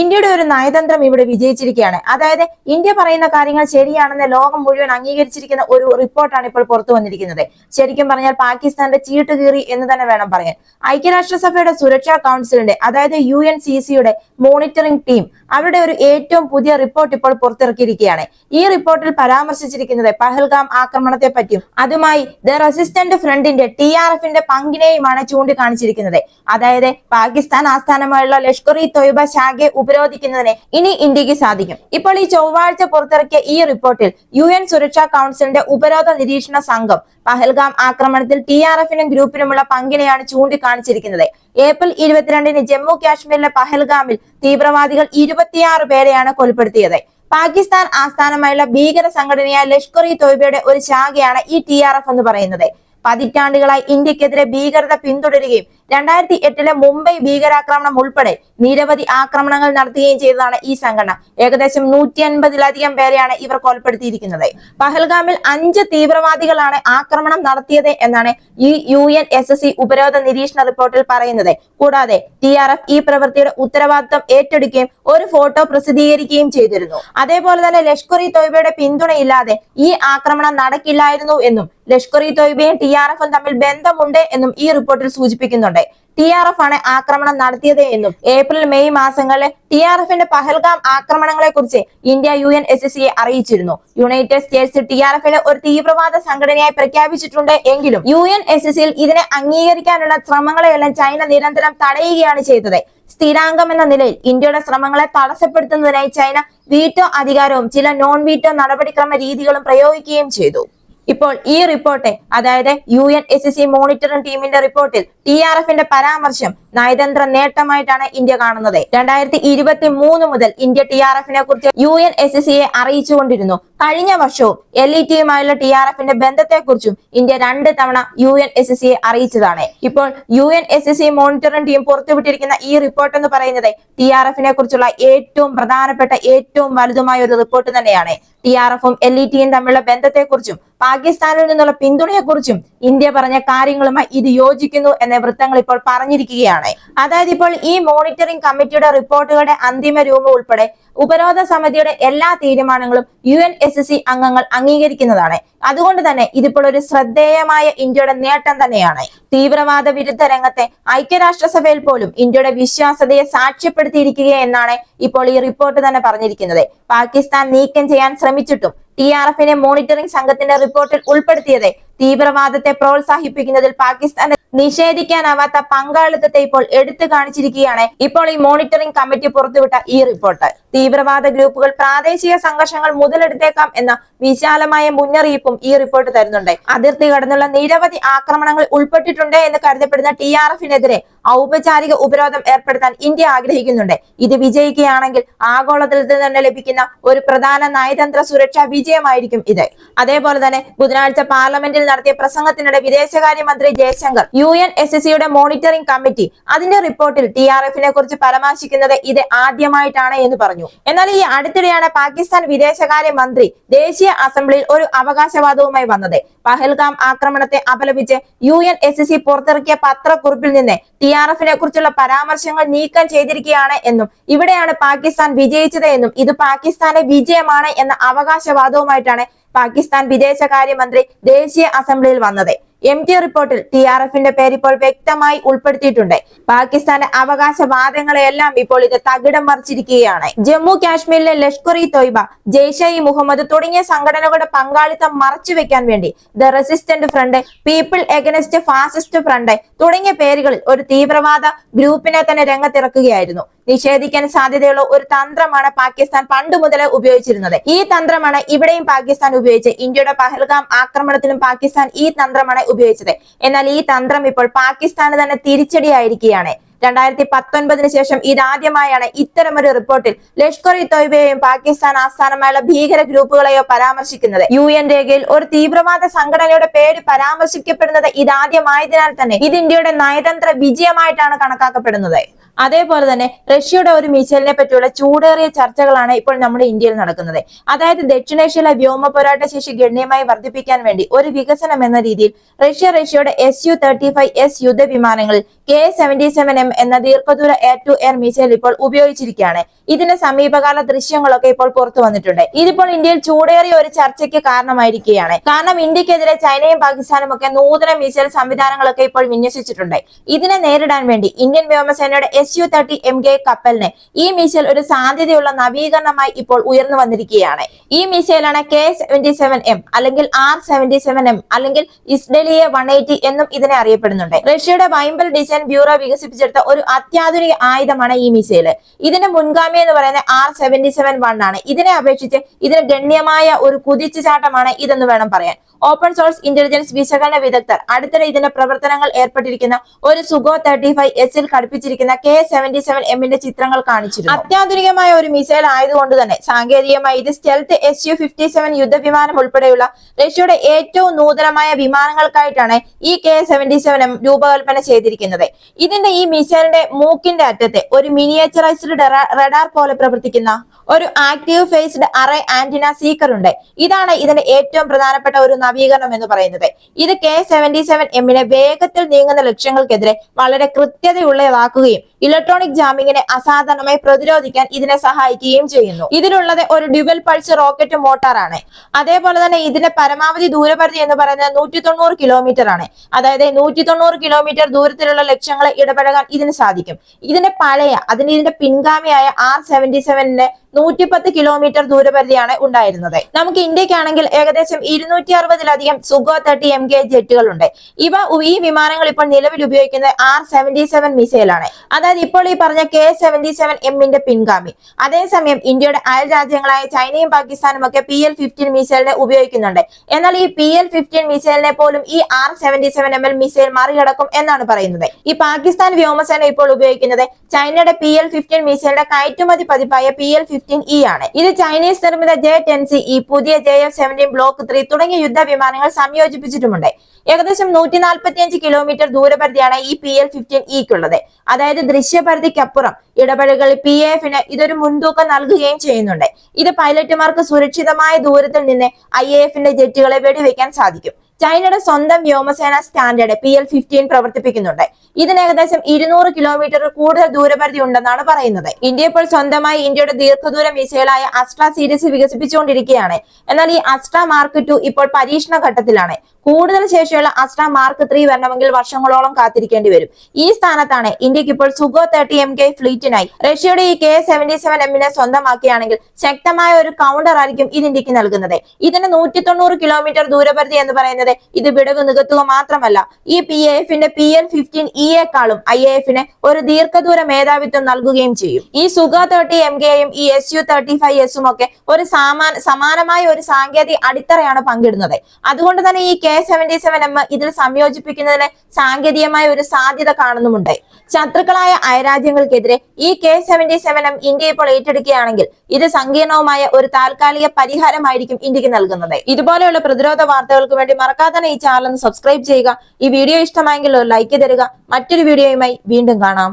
ഇന്ത്യയുടെ ഒരു നയതന്ത്രം ഇവിടെ വിജയിച്ചിരിക്കുകയാണ്. അതായത് ഇന്ത്യ പറയുന്ന കാര്യങ്ങൾ ശരിയാണെന്ന് ലോകം മുഴുവൻ അംഗീകരിച്ചിരിക്കുന്ന ഒരു റിപ്പോർട്ടാണ് ഇപ്പോൾ പുറത്തു വന്നിരിക്കുന്നത്. ശരിക്കും പറഞ്ഞാൽ പാകിസ്ഥാന്റെ ചീട്ട് കീറി എന്ന് തന്നെ വേണം പറയാൻ. ഐക്യരാഷ്ട്രസഭയുടെ സുരക്ഷാ കൗൺസിലിന്റെ അതായത് യു എൻ സി സിയുടെ മോണിറ്ററിംഗ് ടീം അവരുടെ ഒരു ഏറ്റവും പുതിയ റിപ്പോർട്ട് ഇപ്പോൾ പുറത്തിറക്കിയിരിക്കുകയാണ്. ഈ റിപ്പോർട്ടിൽ പരാമർശിച്ചിരിക്കുന്നത് പഹൽഗാം ആക്രമണത്തെ പറ്റിയും അതുമായി ദ റെസിസ്റ്റന്റ് ഫ്രണ്ടിന്റെ ടി ആർ എഫിന്റെ പങ്കിനെയുമാണ് ചൂണ്ടിക്കാണിച്ചിരിക്കുന്നത്. അതായത് പാകിസ്ഥാൻ ആസ്ഥാനമായുള്ള ലഷ്കർ ഇ തൊയ്ബ ശാഖയെ ഉപരോധിക്കുന്നതിന് ഇനി ഇന്ത്യയ്ക്ക് സാധിക്കും. ഇപ്പോൾ ഈ ചൊവ്വാഴ്ച പുറത്തിറക്കിയ ഈ റിപ്പോർട്ടിൽ യു എൻ സുരക്ഷാ കൗൺസിലിന്റെ ഉപരോധ നിരീക്ഷണ സംഘം പഹൽഗാം ആക്രമണത്തിൽ ടി ആർ എഫിനും ഗ്രൂപ്പിനുമുള്ള പങ്കിനെയാണ് ചൂണ്ടിക്കാണിച്ചിരിക്കുന്നത്. ഏപ്രിൽ ഇരുപത്തിരണ്ടിന് ജമ്മു കാശ്മീരിലെ പഹൽഗാമിൽ തീവ്രവാദികൾ ഇരുപത്തിയാറ് പേരെയാണ് കൊലപ്പെടുത്തിയത്. പാകിസ്ഥാൻ ആസ്ഥാനമായുള്ള ഭീകര സംഘടനയായ ലഷ്കർ ഇ തോയ്ബയുടെ ഒരു ശാഖയാണ് ഈ ടി ആർ എഫ് എന്ന് പറയുന്നത്. പതിറ്റാണ്ടുകളായി ഇന്ത്യക്കെതിരെ ഭീകരത പിന്തുടരുകയും രണ്ടായിരത്തി എട്ടിലെ മുംബൈ ഭീകരാക്രമണം ഉൾപ്പെടെ നിരവധി ആക്രമണങ്ങൾ നടത്തുകയും ചെയ്തതാണ് ഈ സംഘടന. ഏകദേശം നൂറ്റി അൻപതിലധികം പേരെയാണ് ഇവർ കൊലപ്പെടുത്തിയിരിക്കുന്നത്. പഹൽഗാമിൽ അഞ്ച് തീവ്രവാദികളാണ് ആക്രമണം നടത്തിയത് എന്നാണ് ഈ U N S S C ഉപരോധ നിരീക്ഷണ റിപ്പോർട്ടിൽ പറയുന്നത്. കൂടാതെ ടി ആർ എഫ് ഈ പ്രവൃത്തിയുടെ ഉത്തരവാദിത്വം ഏറ്റെടുക്കുകയും ഒരു ഫോട്ടോ പ്രസിദ്ധീകരിക്കുകയും ചെയ്തിരുന്നു. അതേപോലെ തന്നെ ലഷ്കർ ഇ തോയ്ബയുടെ പിന്തുണയില്ലാതെ ഈ ആക്രമണം നടക്കില്ലായിരുന്നു എന്നും ലഷ്കർ ഇ തോയ്ബയും ടി ആർ എഫും തമ്മിൽ ബന്ധമുണ്ട് എന്നും ഈ റിപ്പോർട്ടിൽ സൂചിപ്പിക്കുന്നുണ്ട്. ടി ആർ എഫ് ആണ് ആക്രമണം നടത്തിയത് എന്നും ഏപ്രിൽ മെയ് മാസങ്ങളിൽ ടി ആർ എഫിന്റെ പഹൽഗാം ആക്രമണങ്ങളെ കുറിച്ച് India U N S S സിയെ അറിയിച്ചിരുന്നു. യുണൈറ്റഡ് സ്റ്റേറ്റ്സ് ടി ആർ എഫിനെ ഒരു തീവ്രവാദ സംഘടനയായി പ്രഖ്യാപിച്ചിട്ടുണ്ട് എങ്കിലും യു എൻ എസ് എസ് സിയിൽ ഇതിനെ അംഗീകരിക്കാനുള്ള ശ്രമങ്ങളെയെല്ലാം ചൈന നിരന്തരം തടയുകയാണ് ചെയ്തത്. സ്ഥിരാംഗം എന്ന നിലയിൽ ഇന്ത്യയുടെ ശ്രമങ്ങളെ തടസ്സപ്പെടുത്തുന്നതിനായി ചൈന വീറ്റോ അധികാരവും ചില നോൺ വീറ്റോ നടപടിക്രമ രീതികളും പ്രയോഗിക്കുകയും ചെയ്തു. ഇപ്പോൾ ഈ റിപ്പോർട്ട് അതായത് U N S C monitoring ടീമിന്റെ റിപ്പോർട്ടിൽ ടി ആർ എഫിന്റെ പരാമർശം നയതന്ത്ര നേട്ടമായിട്ടാണ് ഇന്ത്യ കാണുന്നത്. രണ്ടായിരത്തി ഇരുപത്തി മൂന്ന് മുതൽ ഇന്ത്യ ടി ആർ എഫിനെ കുറിച്ച് യു എൻ എസ് സിയെ അറിയിച്ചുകൊണ്ടിരുന്നു. കഴിഞ്ഞ വർഷവും എൽ ഇ ടിയുമായുള്ള ടി ആർ എഫിന്റെ ബന്ധത്തെക്കുറിച്ചും ഇന്ത്യ രണ്ട് തവണ യു എൻ എസ് സിയെ അറിയിച്ചതാണ്. ഇപ്പോൾ U N S C monitoring team പുറത്തുവിട്ടിരിക്കുന്ന ഈ റിപ്പോർട്ട് എന്ന് പറയുന്നത് ടി ആർ എഫിനെ കുറിച്ചുള്ള ഏറ്റവും പ്രധാനപ്പെട്ട ഏറ്റവും വലുതുമായ ഒരു റിപ്പോർട്ട് തന്നെയാണ്. ടി ആർ എഫും എൽ ഇ ടിയും തമ്മിലുള്ള ബന്ധത്തെക്കുറിച്ചും പാകിസ്ഥാനിൽ നിന്നുള്ള പിന്തുണയെക്കുറിച്ചും ഇന്ത്യ പറഞ്ഞ കാര്യങ്ങളുമായി ഇത് യോജിക്കുന്നു എന്ന വൃത്തങ്ങൾ ഇപ്പോൾ പറഞ്ഞിരിക്കുകയാണ്. নাই അതായത് ഇപ്പോൾ ഈ മോണിറ്ററിംഗ് കമ്മിറ്റിയുടെ റിപ്പോർട്ടുകളുടെ അന്തിമ രൂപം ഉൾപ്പെടെ ഉപരോധ സമിതിയുടെ എല്ലാ തീരുമാനങ്ങളും യു എൻ എസ് സി അംഗങ്ങൾ അംഗീകരിക്കുന്നതാണ്. അതുകൊണ്ട് തന്നെ ഇതിപ്പോൾ ഒരു ശ്രദ്ധേയമായ ഇന്ത്യയുടെ നേട്ടം തന്നെയാണ്. തീവ്രവാദ വിരുദ്ധ രംഗത്തെ ഐക്യരാഷ്ട്രസഭയിൽ പോലും ഇന്ത്യയുടെ വിശ്വാസതയെ സാക്ഷ്യപ്പെടുത്തിയിരിക്കുക എന്നാണ് ഇപ്പോൾ ഈ റിപ്പോർട്ട് തന്നെ പറഞ്ഞിരിക്കുന്നത്. പാകിസ്ഥാൻ നീക്കം ചെയ്യാൻ ശ്രമിച്ചിട്ടും ടി ആർ എഫിനെ മോണിറ്ററിംഗ് സംഘത്തിന്റെ റിപ്പോർട്ടിൽ ഉൾപ്പെടുത്തിയത് തീവ്രവാദത്തെ പ്രോത്സാഹിപ്പിക്കുന്നതിൽ പാകിസ്ഥാന് നിഷേധിക്കാനാവാത്ത പങ്കാളിത്തത്തെ ഇപ്പോൾ എടുത്തു കാണിച്ചിരിക്കുകയാണ്. ഇപ്പോൾ ഈ മോണിറ്ററിംഗ് കമ്മിറ്റി പുറത്തുവിട്ട ഈ റിപ്പോർട്ട്. തീവ്രവാദ ഗ്രൂപ്പുകൾ പ്രാദേശിക സംഘർഷങ്ങൾ മുതലെടുത്തേക്കാം എന്ന വിശാലമായ മുന്നറിയിപ്പും ഈ റിപ്പോർട്ട് തരുന്നുണ്ട്. അതിർത്തി കടന്നുള്ള നിരവധി ആക്രമണങ്ങൾ ഉൾപ്പെട്ടിട്ടുണ്ട് എന്ന് കരുതപ്പെടുന്ന ടി ആർ എഫിനെതിരെ ഔപചാരിക ഉപരോധം ഏർപ്പെടുത്താൻ ഇന്ത്യ ആഗ്രഹിക്കുന്നുണ്ട്. ഇത് വിജയിക്കുകയാണെങ്കിൽ ആഗോളതലത്തിൽ തന്നെ ലഭിക്കുന്ന ഒരു പ്രധാന നയതന്ത്ര സുരക്ഷാ വിജയമായിരിക്കും ഇത്. അതേപോലെ തന്നെ ബുധനാഴ്ച പാർലമെന്റിൽ നടത്തിയ പ്രസംഗത്തിനിടെ വിദേശകാര്യമന്ത്രി Jaishankar U N S S സിയുടെ മോണിറ്ററിംഗ് കമ്മിറ്റി അതിന്റെ റിപ്പോർട്ടിൽ ടി ആർ എഫിനെ കുറിച്ച് പരാമർശിക്കുന്നത് ഇത് ആദ്യമായിട്ടാണ് എന്ന് പറഞ്ഞു. എന്നാൽ ഈ അടുത്തിടെയാണ് പാകിസ്ഥാൻ വിദേശകാര്യ മന്ത്രി ദേശീയ അസംബ്ലിയിൽ ഒരു അവകാശവാദവുമായി വന്നത്. പഹൽഗാം ആക്രമണത്തെ അപലപിച്ച് യു എൻ എസ് സി പുറത്തിറക്കിയ പത്രക്കുറിപ്പിൽ നിന്ന് ടി ആർ എഫിനെ കുറിച്ചുള്ള പരാമർശങ്ങൾ നീക്കം ചെയ്തിരിക്കുകയാണ് എന്നും ഇവിടെയാണ് പാകിസ്ഥാൻ വിജയിച്ചത് എന്നും ഇത് പാകിസ്ഥാന്റെ വിജയമാണ് എന്ന അവകാശവാദവുമായിട്ടാണ് പാകിസ്ഥാൻ വിദേശകാര്യമന്ത്രി ദേശീയ അസംബ്ലിയിൽ വന്നത്. എം ടി റിപ്പോർട്ടിൽ ടി ആർ എഫിന്റെ പേര് ഇപ്പോൾ വ്യക്തമായി ഉൾപ്പെടുത്തിയിട്ടുണ്ട്. പാകിസ്ഥാന്റെ അവകാശവാദങ്ങളെല്ലാം ഇപ്പോൾ ഇത് തകിടം മറിച്ചിരിക്കുകയാണ്. ജമ്മു കാശ്മീരിലെ ലഷ്കർ ഇ തൊയ്ബ ജെയ്ഷെ ഇ മുഹമ്മദ് തുടങ്ങിയ സംഘടനകളുടെ പങ്കാളിത്തം മറച്ചുവെക്കാൻ വേണ്ടി the resistant front people against fascist front തുടങ്ങിയ പേരുകളിൽ ഒരു തീവ്രവാദ ഗ്രൂപ്പിനെ തന്നെ രംഗത്തിറക്കുകയായിരുന്നു. നിഷേധിക്കാൻ സാധ്യതയുള്ള ഒരു തന്ത്രമാണ് പാകിസ്ഥാൻ പണ്ട് മുതലേ ഉപയോഗിച്ചിരുന്നത്. ഈ തന്ത്രമാണ് ഇവിടെയും പാകിസ്ഥാൻ ഉപയോഗിച്ചത്. ഇന്ത്യയുടെ പഹൽഗാം ആക്രമണത്തിലും പാകിസ്ഥാൻ ഈ തന്ത്രമാണ് ഉപയോഗിച്ചത്. എന്നാൽ ഈ തന്ത്രം ഇപ്പോൾ പാകിസ്ഥാന് തന്നെ തിരിച്ചടിയായിരിക്കുകയാണ്. രണ്ടായിരത്തി പത്തൊൻപതിന് ശേഷം ഇതാദ്യമായാണ് ഇത്തരമൊരു റിപ്പോർട്ടിൽ ലഷ്കർ ഇ തോയ്ബയെയും പാകിസ്ഥാൻ ആസ്ഥാനമായുള്ള ഭീകര ഗ്രൂപ്പുകളെയോ പരാമർശിക്കുന്നത്. യു എൻ രേഖയിൽ ഒരു തീവ്രവാദ സംഘടനയുടെ പേര് പരാമർശിക്കപ്പെടുന്നത് ഇതാദ്യമായതിനാൽ തന്നെ ഇത് ഇന്ത്യയുടെ നയതന്ത്ര വിജയമായിട്ടാണ് കണക്കാക്കപ്പെടുന്നത്. അതേപോലെ തന്നെ റഷ്യയുടെ ഒരു മിസൈലിനെ പറ്റിയുള്ള ചൂടേറിയ ചർച്ചകളാണ് ഇപ്പോൾ നമ്മുടെ ഇന്ത്യയിൽ നടക്കുന്നത്. അതായത് ദക്ഷിണേഷ്യയിലെ വ്യോമ പോരാട്ട ശേഷി ഗണ്യമായി വർദ്ധിപ്പിക്കാൻ വേണ്ടി ഒരു വികസനം എന്ന രീതിയിൽ റഷ്യ റഷ്യയുടെ S U thirty five S യുദ്ധ വിമാനങ്ങളിൽ കെ സെവന്റി സെവൻ എം എന്ന ദീർഘദൂര എയർ ടു എയർ മിസൈൽ ഇപ്പോൾ ഉപയോഗിച്ചിരിക്കുകയാണ്. ഇതിന്റെ സമീപകാല ദൃശ്യങ്ങളൊക്കെ ഇപ്പോൾ പുറത്തു വന്നിട്ടുണ്ട്. ഇതിപ്പോൾ ഇന്ത്യയിൽ ചൂടേറിയ ഒരു ചർച്ചയ്ക്ക് കാരണമായിരിക്കുകയാണ്. കാരണം ഇന്ത്യക്കെതിരെ ചൈനയും പാകിസ്ഥാനും ഒക്കെ നൂതന മിസൈൽ സംവിധാനങ്ങളൊക്കെ ഇപ്പോൾ വിന്യസിച്ചിട്ടുണ്ട്. ഇതിനെ നേരിടാൻ വേണ്ടി ഇന്ത്യൻ വ്യോമസേനയുടെ S U thirty M K കപ്പലിന് ഈ മിസൈൽ ഒരു സാധ്യതയുള്ള നവീകരണമായി ഇപ്പോൾ ഉയർന്നു വന്നിരിക്കുകയാണ്. ഈ മിസൈലാണ് കെ സെവന്റി സെവൻ എം അല്ലെങ്കിൽ ആർ സെവന്റി സെവൻ എം അല്ലെങ്കിൽ ഇസ്ഡലിയെ വൺ എയ്റ്റി എന്നും ഇതിനെ അറിയപ്പെടുന്നുണ്ട്. റഷ്യയുടെ വൈമ്പൽ ഡിസൈൻ ബ്യൂറോ വികസിപ്പിച്ചെടുത്ത ഒരു അത്യാധുനിക ആയുധമാണ് ഈ മിസൈൽ ഇതിന്റെ മുൻഗാമി എന്ന് പറയുന്നത് ആർ സെവന്റി സെവൻ വൺ ആണ്. ഇതിനെ അപേക്ഷിച്ച് ഇതിന് ഗണ്യമായ ഒരു കുതിച്ചുചാട്ടമാണ് ഇതെന്ന് വേണം പറയാൻ. ഓപ്പൺ സോഴ്സ് ഇന്റലിജൻസ് വിശകലന വിദഗ്ധർ അടുത്തിടെ ഇതിന്റെ പ്രവർത്തനങ്ങൾ ഏർപ്പെട്ടിരിക്കുന്ന ഒരു സുഗോ തേർട്ടി ഫൈവ് എസിൽ ഘടിപ്പിച്ചിരിക്കുന്ന കെ സെവന്റി സെവൻ എമ്മിന്റെ ചിത്രങ്ങൾ കാണിച്ചിരുന്നു. അത്യാധുനികമായ ഒരു മിസൈൽ ആയതുകൊണ്ട് തന്നെ സാങ്കേതികമായി ഇത് stealth S U fifty seven യുദ്ധവിമാനം ഉൾപ്പെടെയുള്ള റഷ്യയുടെ ഏറ്റവും നൂതനമായ വിമാനങ്ങൾക്കായിട്ടാണ് ഈ കെ സെവന്റി സെവൻ രൂപകൽപ്പന ചെയ്തിരിക്കുന്നത്. ഇതിന്റെ ഈ മിസൈലിന്റെ മൂക്കിന്റെ അറ്റത്തെ ഒരു മിനിയേച്ചറൈസ്ഡ് റഡാർ പോലെ പ്രവർത്തിക്കുന്ന ഒരു active phased array antenna seeker ഉണ്ട്. ഇതാണ് ഇതിന്റെ ഏറ്റവും പ്രധാനപ്പെട്ട ഒരു നവീകരണം എന്ന് പറയുന്നത്. ഇത് കെ സെവന്റി സെവൻ എമ്മിനെ വേഗത്തിൽ നീങ്ങുന്ന ലക്ഷ്യങ്ങൾക്കെതിരെ വളരെ കൃത്യതയുള്ളതാക്കുകയും ഇലക്ട്രോണിക് ജാമിങ്ങിനെ അസാധാരണമായി പ്രതിരോധിക്കാൻ ഇതിനെ സഹായിക്കുകയും ചെയ്യുന്നു. ഇതിലുള്ളത് ഒരു ഡ്യുവൽ പൾസ് റോക്കറ്റ് മോട്ടാറാണ് അതേപോലെ തന്നെ ഇതിന്റെ പരമാവധി ദൂരപരിധി എന്ന് പറയുന്നത് നൂറ്റി തൊണ്ണൂറ് കിലോമീറ്റർ ആണ്. അതായത് നൂറ്റി തൊണ്ണൂറ് കിലോമീറ്റർ ദൂരത്തിലുള്ള ലക്ഷ്യങ്ങളെ ഇടപഴകാൻ ഇതിന് സാധിക്കും. ഇതിന്റെ പഴയ അതിന് ഇതിന്റെ പിൻഗാമിയായ ആർ സെവന്റി സെവനിന്റെ നൂറ്റിപ്പത്ത് കിലോമീറ്റർ ദൂരപരിധിയാണ് ഉണ്ടായിരുന്നത്. നമുക്ക് ഇന്ത്യക്കാണെങ്കിൽ ഏകദേശം ഇരുന്നൂറ്റി അറുപതിലധികം സുഗോ തേർട്ടി എം കെ ജെറ്റുകളുണ്ട്. ഇവ ഈ വിമാനങ്ങൾ ഇപ്പോൾ നിലവിൽ ഉപയോഗിക്കുന്നത് ആർ സെവന്റി സെവൻ മിസൈലാണ്. അതായത് ഇപ്പോൾ ഈ പറഞ്ഞ കെ സെവന്റി സെവൻ എമ്മിന്റെ പിൻഗാമി. അതേസമയം ഇന്ത്യയുടെ അയൽ രാജ്യങ്ങളായ ചൈനയും പാകിസ്ഥാനും ഒക്കെ പി എൽ ഫിഫ്റ്റീൻ മിസൈലിനെ ഉപയോഗിക്കുന്നുണ്ട്. എന്നാൽ ഈ പി എൽ ഫിഫ്റ്റീൻ മിസൈലിനെ പോലും ഈ R seventy seven M L missile മറികടക്കും എന്നാണ് പറയുന്നത്. ഈ പാകിസ്ഥാൻ വ്യോമസേന ഇപ്പോൾ ഉപയോഗിക്കുന്നത് ചൈനയുടെ പി എൽ ഫിഫ്റ്റീൻ മിസൈലിന്റെ കയറ്റുമതി പതിപ്പായ പി എൽ ഫിഫ്റ്റീൻ ഇ ആണ്. ഇത് ചൈനീസ് നിർമ്മിത ജെ ടെൻ സി ഇ പുതിയ J F seventeen block three തുടങ്ങിയ യുദ്ധ വിമാനങ്ങൾ സംയോജിപ്പിച്ചിട്ടുമുണ്ട്. ഏകദേശം നൂറ്റി നാൽപ്പത്തിയഞ്ച് കിലോമീറ്റർ ദൂരപരിധിയാണ് ഈ പി എൽ ഫിഫ്റ്റീൻ ഇക്കുള്ളത് അതായത് ദൃശ്യപരിധിക്കപ്പുറം ഇടപെടലുകളിൽ പി എഫിന് ഇതൊരു മുൻതൂക്കം നൽകുകയും ചെയ്യുന്നുണ്ട്. ഇത് പൈലറ്റുമാർക്ക് സുരക്ഷിതമായ ദൂരത്തിൽ നിന്ന് ഐ എഫിന്റെ ജെറ്റുകളെ വെടിവെക്കാൻ സാധിക്കും. ചൈനയുടെ സ്വന്തം വ്യോമസേന സ്റ്റാൻഡേർഡ് പി എൽ ഫിഫ്റ്റീൻ പ്രവർത്തിപ്പിക്കുന്നുണ്ട്. ഇതിന് ഏകദേശം ഇരുന്നൂറ് കിലോമീറ്റർ കൂടുതൽ ദൂരപരിധി ഉണ്ടെന്നാണ് പറയുന്നത്. ഇന്ത്യ ഇപ്പോൾ സ്വന്തമായി ഇന്ത്യയുടെ ദീർഘദൂര മിസൈലായ അസ്ട്ര സീരീസ് വികസിപ്പിച്ചുകൊണ്ടിരിക്കുകയാണ്. എന്നാൽ ഈ അസ്ട്ര മാർക്ക് ടു ഇപ്പോൾ പരീക്ഷണ ഘട്ടത്തിലാണ്. കൂടുതൽ ശേഷിയുള്ള അസ്ട്ര മാർക്ക് ത്രീ വരണമെങ്കിൽ വർഷങ്ങളോളം കാത്തിരിക്കേണ്ടി വരും. ഈ സ്ഥാനത്താണ് ഇന്ത്യയ്ക്ക് ഇപ്പോൾ സുഗോ തേർട്ടി എം കെ ഫ്ലീറ്റിനായി റഷ്യയുടെ ഈ കെ സെവന്റി സെവൻ എമ്മിനെ സ്വന്തമാക്കുകയാണെങ്കിൽ ശക്തമായ ഒരു കൗണ്ടർ ആയിരിക്കും ഇത് ഇന്ത്യയ്ക്ക് നൽകുന്നത്. ഇതിന് നൂറ്റി തൊണ്ണൂറ് കിലോമീറ്റർ ദൂരപരിധി എന്ന് പറയുന്നത് ഇത് വിടവ് നികത്തുക മാത്രമല്ല. ഈ പി എ എഫിന്റെ പി എൽ ഫിഫ്റ്റീൻ ഇയേക്കാളും ഐ എ എഫിന് ഒരു ദീർഘദൂര മേധാവിത്വം നൽകുകയും ചെയ്യും. ഈ സുഗ തേർട്ടി എം കെയും ഈ എസ് യു തേർട്ടി ഫൈവ് എസും ഒക്കെ ഒരു സമാന സമാനമായ ഒരു സാങ്കേതിക അടിത്തറയാണ് പങ്കിടുന്നത്. അതുകൊണ്ട് തന്നെ ഈ കെ സെവന്റി സെവൻ എം ഇതിൽ സംയോജിപ്പിക്കുന്നതിന് സാങ്കേതികമായ ഒരു സാധ്യത കാണുന്നുമുണ്ട്. ശത്രുക്കളായ അയരാജ്യങ്ങൾക്കെതിരെ ഈ K seventy seven M India ഇപ്പോൾ ഏറ്റെടുക്കുകയാണെങ്കിൽ ഇത് സങ്കീർണവുമായ ഒരു താൽക്കാലിക പരിഹാരമായിരിക്കും ഇന്ത്യയ്ക്ക് നൽകുന്നത്. ഇതുപോലെയുള്ള പ്രതിരോധ വാർത്തകൾക്ക് വേണ്ടി മറക്കാതെ തന്നെ ഈ ചാനൽ ഒന്ന് സബ്സ്ക്രൈബ് ചെയ്യുക. ഈ വീഡിയോ ഇഷ്ടമായെങ്കിൽ ഒരു ലൈക്ക് തരിക. മറ്റൊരു വീഡിയോയുമായി വീണ്ടും കാണാം.